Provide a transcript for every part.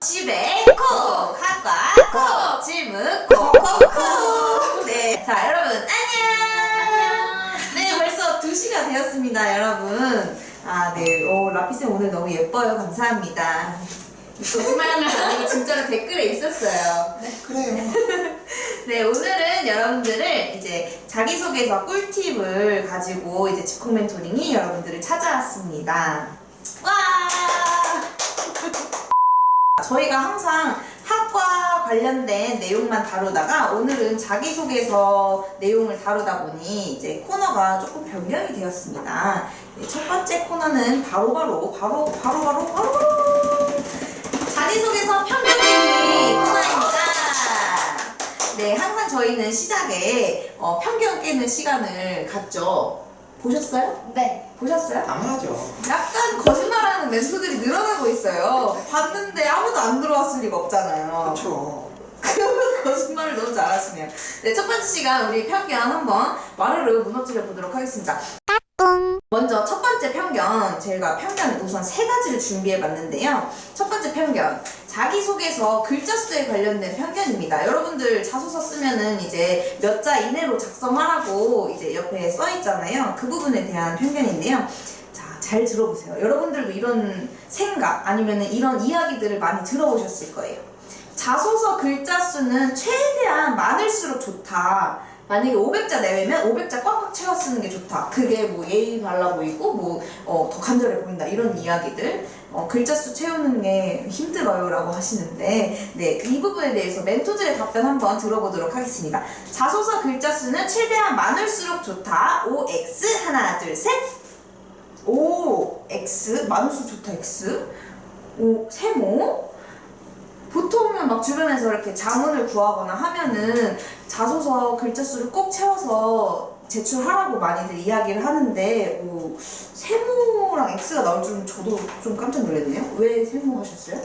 집에 콕 학과 콕 질문 콕콕콕 네 자 여러분 안녕 네 벌써 2시가 되었습니다 여러분 아 네 오 라피쌤 오늘 너무 예뻐요 감사합니다 거짓말하는 거 아니고 진짜로 댓글에 있었어요 그래요. 네, 오늘은 여러분들을 이제 자기소개서 꿀팁을 가지고 이제 직콕 멘토링이 여러분들을 찾아왔습니다. 와! 저희가 항상 학과 관련된 내용만 다루다가 오늘은 자기소개서 내용을 다루다 보니 이제 코너가 조금 변경이 되었습니다. 네, 첫 번째 코너는 바로바로 바로 바로 바로 바로 바로 자기소개서 편견개기 코너입니다. 네, 항상 저희는 시작에 어, 편견 깨는 시간을 갖죠. 보셨어요? 네. 보셨어요? 당연하죠. 약간 거짓말하는 멘토들이 늘어나고 있어요. 봤는데 아무도 안 들어왔을 리가 없잖아요. 그렇죠. 그 거짓말을 너무 잘하시네요. 네, 첫 번째 시간 우리 편견 한번 마르르 무너뜨려 보도록 하겠습니다. 먼저 첫 번째 편견, 제가 편견 우선 세 가지를 준비해 봤는데요. 첫 번째 편견, 자기소개서 글자 수에 관련된 편견입니다. 여러분들 자소서 쓰면은 이제 몇 자 이내로 작성하라고 이제 옆에 써 있잖아요. 그 부분에 대한 편견인데요. 자, 잘 들어보세요. 여러분들도 이런 생각 아니면은 이런 이야기들을 많이 들어보셨을 거예요. 자소서 글자 수는 최대한 많을수록 좋다. 만약에 500자 내외면 500자 꽉꽉 채워 쓰는 게 좋다. 그게 뭐 예의 발라 보이고 뭐 어, 더 간절해 보인다. 이런 이야기들. 어, 글자 수 채우는 게 힘들어요라고 하시는데 네, 이 부분에 대해서 멘토들의 답변 한번 들어보도록 하겠습니다. 자소서 글자 수는 최대한 많을수록 좋다. OX 하나 둘 셋. O X 많을수록 좋다 X. 오 세모. 보통은 막 주변에서 이렇게 자문을 구하거나 하면은 자소서 글자 수를 꼭 채워서 제출하라고 많이들 이야기를 하는데 뭐 세모랑 X가 나올 줄은 저도 좀 깜짝 놀랐네요. 왜 세모 하셨어요?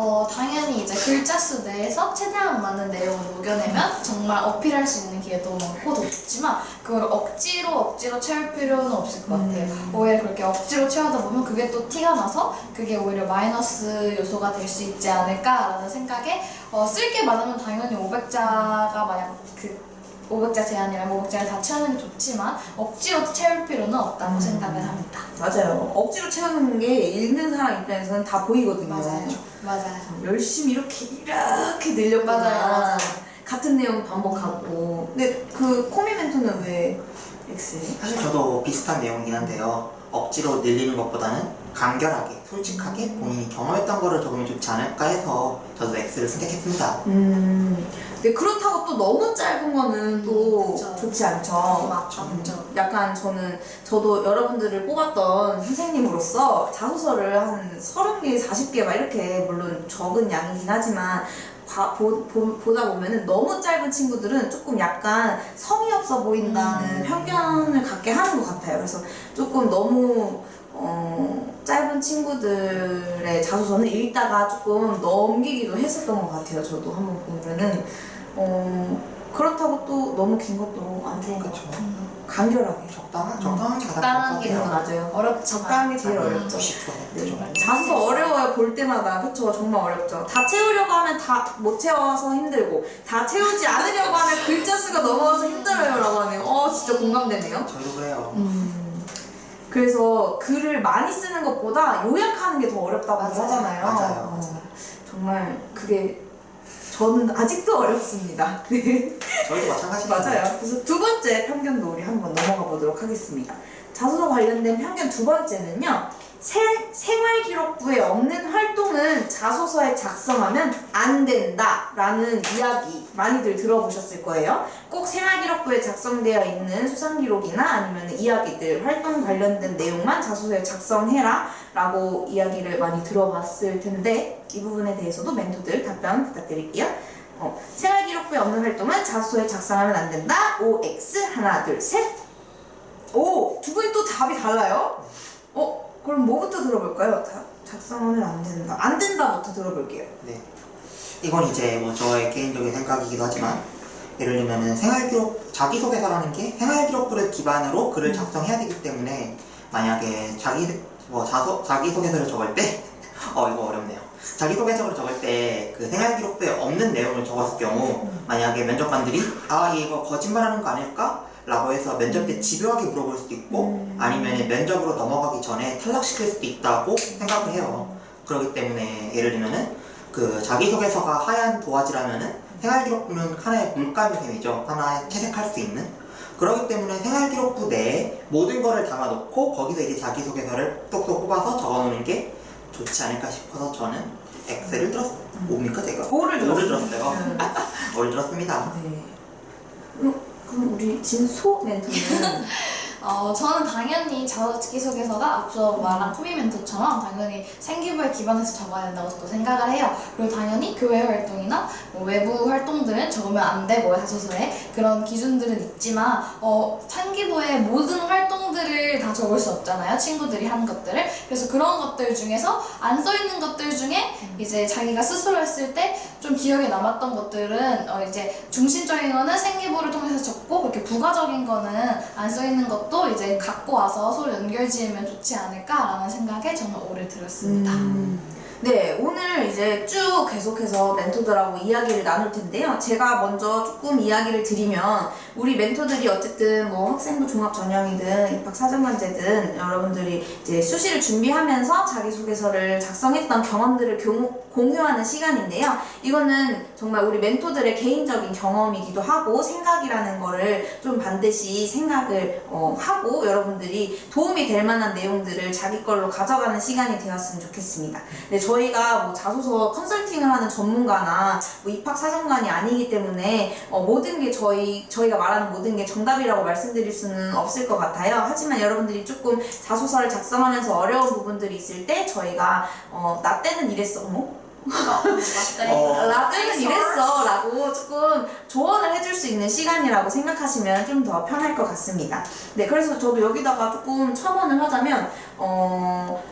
어, 당연히 이제 글자 수 내에서 최대한 많은 내용을 녹여내면 정말 어필할 수 있는 기회도 많고 더 좋지만 그걸 억지로 억지로 채울 필요는 없을 것 같아요. 음. 오히려 그렇게 억지로 채우다 보면 그게 또 티가 나서 그게 오히려 마이너스 요소가 될 수 있지 않을까라는 생각에 어, 쓸 게 많으면 당연히 500자가 만약 그 500자 제한이랑 500자를 다 채우는 게 좋지만 억지로 채울 필요는 없다고 음. 생각을 합니다. 맞아요. 억지로 채우는 게 읽는 사람 입장에서는 다 보이거든요. 맞아요. 맞아요. 열심히 이렇게 이렇게 늘렸구나. 맞아요, 맞아요. 같은 내용 반복하고. 근데 그 코미 멘토는 왜 X? 사실 저도 비슷한 내용이긴 한데요. 억지로 늘리는 것보다는 간결하게, 솔직하게 본인이 경험했던 거를 적으면 좋지 않을까 해서 저도 X를 선택했습니다. 음. 근데 그렇다고 또 너무 짧은 거는 또 그쵸. 좋지 않죠. 맞죠, 맞죠. 약간 저는 저도 여러분들을 뽑았던 선생님으로서 자소서를 한 30개, 40개 막 이렇게 물론 적은 양이긴 하지만 봐- 보, 다 보면은 너무 짧은 친구들은 조금 약간 성의 없어 보인다는 음. 편견을 갖게 하는 것 같아요. 그래서 조금 너무 어, 짧은 친구들의 자소서는 읽다가 조금 넘기기도 했었던 것 같아요. 저도 한번 보면은 어, 그렇다고 또 너무 긴 것도 안 좋은 것 그쵸. 같아요. 간결하게. 적당한, 적당한 게 가장 적당한 게 좋은 것 네. 맞아요. 어렵지만 적당한 게 제일 음. 어렵죠. 90% 네. 자소서 어려워요 볼 때마다 그쵸 정말 어렵죠 다 채우려고 하면 다 못 채워서 힘들고 다 채우지 않으려고 하면 글자 수가 넘어가서 힘들어요 라고 하네요 어 진짜 공감되네요 저희도 그래요. 음, 그래서 글을 많이 쓰는 것보다 요약하는 게 더 어렵다고 맞아요. 하잖아요 맞아요. 어, 정말 그게 저는 아직도 어렵습니다 네. 저희도 마찬가지예요. 맞아요. 그래서 두 번째 편견도 우리 한번 넘어가 보도록 하겠습니다. 자소서 관련된 편견 두 번째는요. 세, 생활기록부에 없는 활동은 자소서에 작성하면 안 된다 라는 이야기 많이들 들어보셨을 거예요. 꼭 생활기록부에 작성되어 있는 수상기록이나 아니면 이야기들, 활동 관련된 내용만 자소서에 작성해라 라고 이야기를 많이 들어봤을 텐데 이 부분에 대해서도 멘토들 답변 부탁드릴게요. 어, 생활기록부에 없는 활동은 자소서에 작성하면 안 된다. OX 하나 둘 셋. 오, 두 분이 또 답이 달라요? 어, 그럼 뭐부터 들어볼까요? 다, 작성하면 안 된다. 안 된다부터 들어볼게요. 네. 이건 이제 뭐 저의 개인적인 생각이기도 하지만 예를 들면은 생활기록 자기소개서라는 게 생활기록부를 기반으로 글을 작성해야 되기 때문에 만약에 자기 뭐 자소 자기소개서를 적을 때 어 이거 어렵네요. 자기소개서를 적을 때 그 생활기록부에 없는 내용을 적었을 경우 만약에 면접관들이 아 이거 거짓말하는 거 아닐까? 라고 해서 면접 때 집요하게 물어볼 수도 있고 아니면 면접으로 넘어가기 전에 탈락시킬 수도 있다고 생각을 해요. 그렇기 때문에 예를 들면은 그 자기소개서가 하얀 도화지라면은 생활기록부는 하나의 물감의 셈이죠. 하나의 채색할 수 있는. 그렇기 때문에 생활기록부 내에 모든 거를 담아놓고 거기서 이제 자기소개서를 똑똑 뽑아서 적어놓는 게 좋지 않을까 싶어서 저는 X를 들었. 뭡니까 제가? 오를 들었어요. 음. 오를 들었습니다. 네. 그럼, 우리 진소 멘토는 어, 저는 당연히 자기소개서가 앞서 말한 코미 멘토처럼 당연히 생기부에 기반해서 적어야 된다고 저도 생각을 해요. 그리고 당연히 교회 활동이나 뭐 외부 활동들은 적으면 안 되고 자소서에 그런 기준들은 있지만 어, 생기부의 모든 활동들을 다 적을 수 없잖아요. 친구들이 한 것들을. 그래서 그런 것들 중에서 안 써 있는 것들 중에 이제 자기가 스스로 했을 때 좀 기억에 남았던 것들은 어, 이제 중심적인 거는 생기부를 통해서 적고 그렇게 부가적인 거는 안 써 있는 것도 이제 갖고 와서 서로 연결 지으면 좋지 않을까라는 생각에 저는 오를 들었습니다. 네, 오늘 이제 쭉 계속해서 멘토들하고 이야기를 나눌 텐데요. 제가 먼저 조금 이야기를 드리면 우리 멘토들이 어쨌든 뭐 학생부 종합 전형이든 입학 사정관제든 여러분들이 이제 수시를 준비하면서 자기소개서를 작성했던 경험들을 교- 공유하는 시간인데요. 이거는 정말 우리 멘토들의 개인적인 경험이기도 하고 생각이라는 거를 좀 반드시 생각을 어, 하고 여러분들이 도움이 될 만한 내용들을 자기 걸로 가져가는 시간이 되었으면 좋겠습니다. 네, 저희가 뭐 자소서 컨설팅을 하는 전문가나 뭐 입학 사정관이 아니기 때문에 어, 모든 게 저희 저희가 말하는 모든 게 정답이라고 말씀드릴 수는 없을 것 같아요. 하지만 여러분들이 조금 자소서를 작성하면서 어려운 부분들이 있을 때 저희가 어, 나 때는 이랬어, 어머. 어. 나 때는 이랬어 라고 조금 조언을 해줄 수 있는 시간이라고 생각하시면 좀 더 편할 것 같습니다. 네, 그래서 저도 여기다가 조금 첨언을 하자면, 어,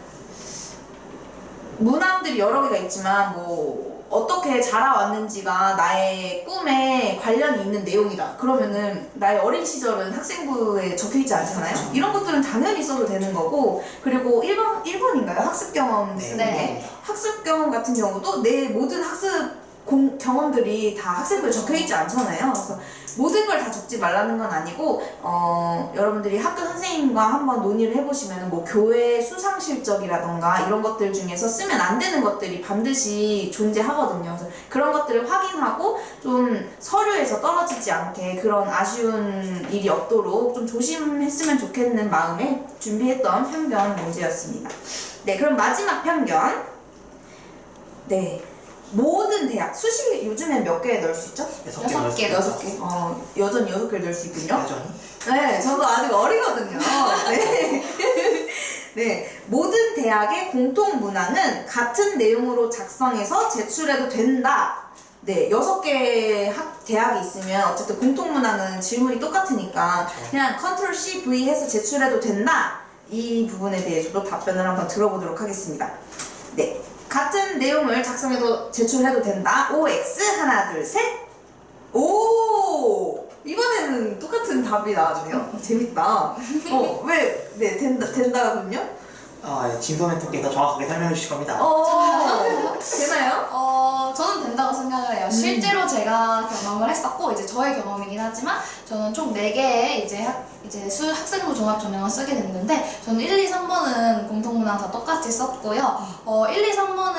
문항들이 여러 개가 있지만, 뭐, 어떻게 자라왔는지가 나의 꿈에 관련이 있는 내용이다. 그러면은 나의 어린 시절은 학생부에 적혀 있지 않잖아요. 이런 것들은 당연히 써도 되는 거고, 그리고 1번, 1번인가요? 학습 경험 쓰는 게. 네. 학습 경험 같은 경우도 내 모든 학습 공, 경험들이 다 학생부에 적혀 있지 않잖아요. 그래서 모든 걸 다 적지 말라는 건 아니고 어, 여러분들이 학교 선생님과 한번 논의를 해보시면 뭐 교회 수상 실적이라던가 이런 것들 중에서 쓰면 안 되는 것들이 반드시 존재하거든요. 그래서 그런 것들을 확인하고 좀 서류에서 떨어지지 않게 그런 아쉬운 일이 없도록 좀 조심했으면 좋겠는 마음에 준비했던 편견 문제였습니다. 네, 그럼 마지막 편견. 네. 모든 대학 수시 요즘엔 몇개 넣을 수 있죠? 여섯 여섯 개, 개, 여섯 개. 어 여전히 여섯 개 넣을 수 있군요. 여전히. 네, 저도 아직 어리거든요. 네. 네, 모든 대학의 공통 문항은 같은 내용으로 작성해서 제출해도 된다. 네, 여섯 개 학 대학이 있으면 어쨌든 공통 문항은 질문이 똑같으니까 그냥 컨트롤 C V 해서 제출해도 된다. 이 부분에 대해서도 답변을 한번 들어보도록 하겠습니다. 네, 같은 내용을 작성해도 제출해도 된다. OX 하나 둘 셋. 오 이번에는 똑같은 답이 나왔네요. 재밌다. 어왜 네 된다 된다군요? 아, 예, 진소 멘토께서 정확하게 설명해 주실 겁니다. 어 되나요? 어, 저는 된다고 생각을 해요. 실제로 제가 경험을 했었고, 이제 저의 경험이긴 하지만, 저는 총 4개의 이제 학, 이제 수, 학생부 종합 전형을 쓰게 됐는데, 저는 1, 2, 3번은 공통문항 다 똑같이 썼고요. 어, 1, 2, 3번은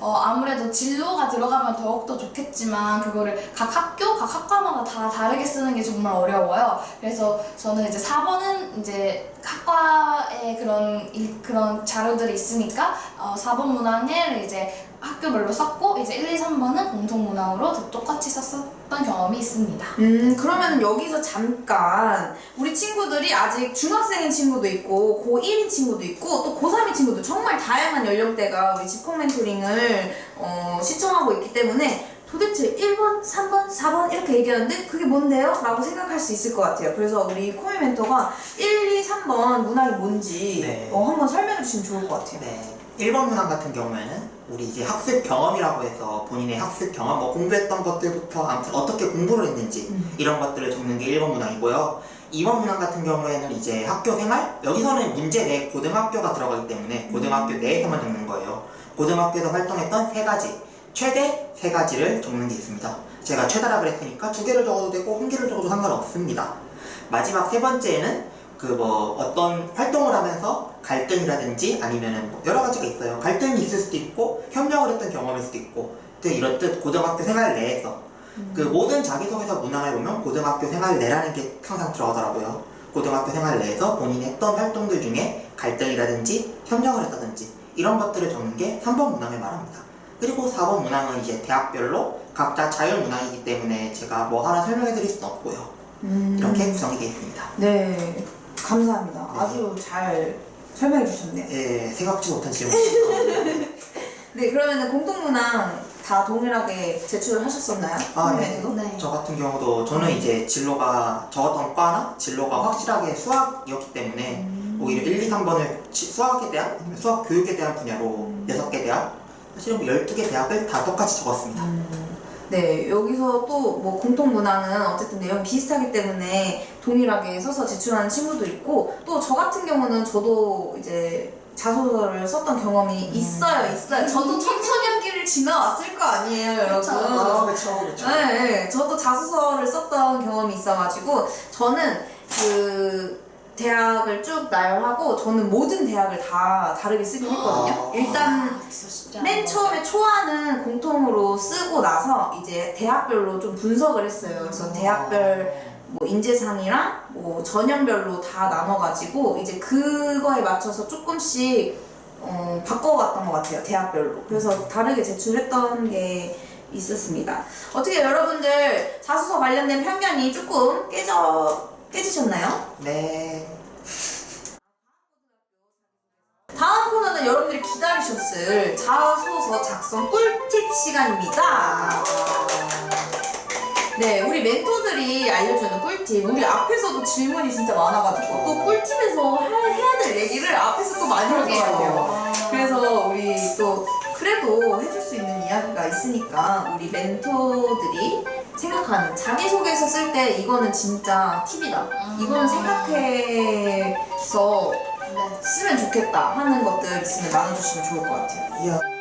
어, 아무래도 진로가 들어가면 더욱더 좋겠지만, 그거를 각 학교, 각 학과마다 다 다르게 쓰는 게 정말 어려워요. 그래서 저는 이제 4번은 이제 학과에 그런, 일, 그런 자료들이 있으니까, 어, 4번 문항을 이제 학교별로 썼고 이제 1, 2, 3번은 공통 문항으로 똑같이 썼었던 경험이 있습니다. 음 그러면은 여기서 잠깐 우리 친구들이 아직 중학생인 친구도 있고 고1인 친구도 있고 또 고3인 친구도 정말 다양한 연령대가 우리 집콕 멘토링을 어, 시청하고 있기 때문에 도대체 1번, 3번, 4번 이렇게 얘기하는데 그게 뭔데요? 라고 생각할 수 있을 것 같아요. 그래서 우리 코미 멘토가 1, 2, 3번 문항이 뭔지 네. 어, 한번 설명해 주시면 좋을 것 같아요. 네. 1번 문항 같은 경우에는 우리 이제 학습 경험이라고 해서 본인의 학습 경험, 뭐 공부했던 것들부터 아무튼 어떻게 공부를 했는지 이런 것들을 적는 게 1번 문항이고요. 2번 문항 같은 경우에는 이제 학교 생활, 여기서는 문제 내에 고등학교가 들어가기 때문에 고등학교 내에서만 적는 거예요. 고등학교에서 활동했던 세 가지, 최대 세 가지를 적는 게 있습니다. 제가 최다라 그랬으니까 두 개를 적어도 되고 한 개를 적어도 상관없습니다. 마지막 세 번째는 그 뭐 어떤 활동을 하면서 갈등이라든지 아니면은 뭐 여러 가지가 있어요. 갈등이 있을 수도 있고 협력을 했던 경험일 수도 있고 그 이렇듯 고등학교 생활 내에서 그 모든 자기소개서 문항을 보면 고등학교 생활 내라는 게 항상 들어가더라고요. 고등학교 생활 내에서 본인이 했던 활동들 중에 갈등이라든지 협력을 했다든지 이런 것들을 적는 게 3번 문항을 말합니다. 그리고 4번 문항은 이제 대학별로 각자 자율 문항이기 때문에 제가 뭐 하나 설명해 드릴 수는 없고요. 음. 이렇게 구성이 되어 있습니다. 네, 감사합니다. 네. 아주 잘 설명해 주셨네요. 예, 생각지 못한 질문. 네, 그러면은 공동문항 다 동일하게 제출을 하셨었나요? 아, 네. 네. 저 같은 경우도 저는 이제 진로가 적었던 과나 진로가 확실하게 수학이었기 때문에 오히려 1, 2, 3번을 수학에 대한 수학 교육에 대한 분야로 6개 대학 사실은 뭐 12개 대학을 다 똑같이 적었습니다. 네, 여기서 또 뭐 공통 문항은 어쨌든 내용 비슷하기 때문에 동일하게 써서 제출하는 친구도 있고 또 저 같은 경우는 저도 이제 자소서를 썼던 경험이 있어요, 있어요. 저도 청소년기를 지나왔을 거 아니에요, 여러분. 그렇죠, 그렇죠. 네, 네, 저도 자소서를 썼던 경험이 있어가지고 저는 그 대학을 쭉 나열하고 저는 모든 대학을 다 다르게 쓰긴 했거든요. 아. 일단 쉽지 맨. 처음에 초안은 공통으로 쓰고 나서 이제 대학별로 좀 분석을 했어요. 그래서 대학별 뭐 인재상이랑 뭐 전형별로 다 나눠가지고 이제 그거에 맞춰서 조금씩 어, 바꿔갔던 것 같아요. 대학별로. 그래서 다르게 제출했던 게 있었습니다. 어떻게 여러분들 자소서 관련된 편견이 조금 깨져 깨지셨나요? 네. 다음 코너는 여러분들이 기다리셨을 자소서 작성 꿀팁 시간입니다. 네, 우리 멘토들이 알려주는 꿀팁. 우리 앞에서도 질문이 진짜 많아가지고 또 꿀팁에서 할- 해야 될 얘기를 앞에서 또 많이 할것 같아요. 그래서 우리 또 그래도 해줄 수 있는 이야기가 있으니까 우리 멘토들이 생각하는 자기소개서 쓸 때 이거는 진짜 팁이다. 이거는 생각해서 네. 쓰면 좋겠다 하는 것들 있으면 나눠주시면 좋을 것 같아요. 이야.